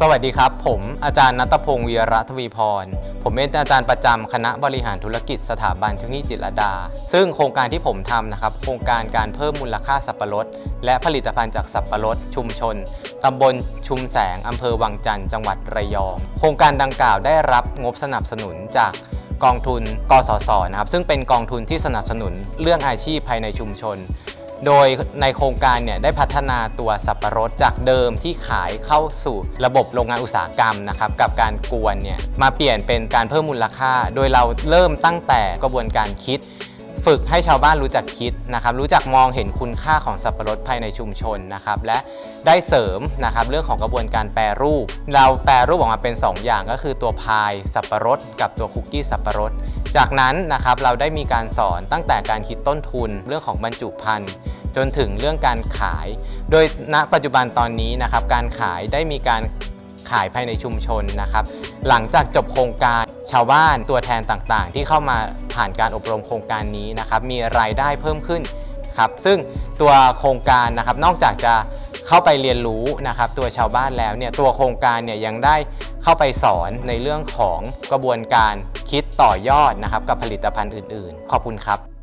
สวัสดีครับ ผมอาจารย์นัตพงศ์วีระทวีพร ผมเป็นอาจารย์ประจำคณะบริหารธุรกิจสถาบันเทคโนโลยีจิตรดา ซึ่งโครงการที่ผมทำนะครับ โครงการการเพิ่มมูลค่าสับปะรด และผลิตภัณฑ์จากสับปะรด ชุมชนตำบลชุมแสงอำเภอวังจันทร์จังหวัดระยอง โครงการดังกล่าวได้รับงบสนับสนุนจากกองทุน กสศนะครับซึ่งเป็นกองทุนที่สนับสนุนเรื่องอาชีพภายในชุมชน โดยในโครงการเนี่ยได้พัฒนาตัวสับปะรดจากเดิมที่ขายเข้าสู่ระบบโรงงานอุตสาหกรรมนะครับกับการกวนเนี่ยมาเปลี่ยนเป็นการเพิ่มมูลค่า โดยเราเริ่มตั้งแต่กระบวนการคิด ฝึกให้ชาวบ้านรู้จักคิดนะครับรู้จักมองเห็นคุณค่าของสับปะรดภายในชุมชนนะครับและได้เสริมนะครับเรื่องของกระบวนการแปรรูป เราแปรรูปออกมาเป็น 2 อย่างก็คือตัวพายสับปะรดกับตัวคุกกี้สับปะรด จากนั้นนะครับเราได้มีการสอนตั้งแต่การคิดต้นทุนเรื่องของบรรจุภัณฑ์ จนถึงเรื่องการขาย โดยณปัจจุบันตอนนี้นะครับการขายได้มีการขายภายในชุมชนนะครับ หลังจากจบโครงการชาวบ้านตัวแทนต่างๆ ที่เข้ามาผ่านการอบรมโครงการนี้นะครับ มีรายได้เพิ่มขึ้นครับซึ่งตัวโครงการนะครับนอกจากจะเข้าไปเรียนรู้นะครับ ตัวชาวบ้านแล้วเนี่ยตัวโครงการเนี่ยยังได้เข้าไปสอนในเรื่องของกระบวนการคิดต่อยอดนะครับ กับผลิตภัณฑ์อื่น ๆ ขอบคุณครับ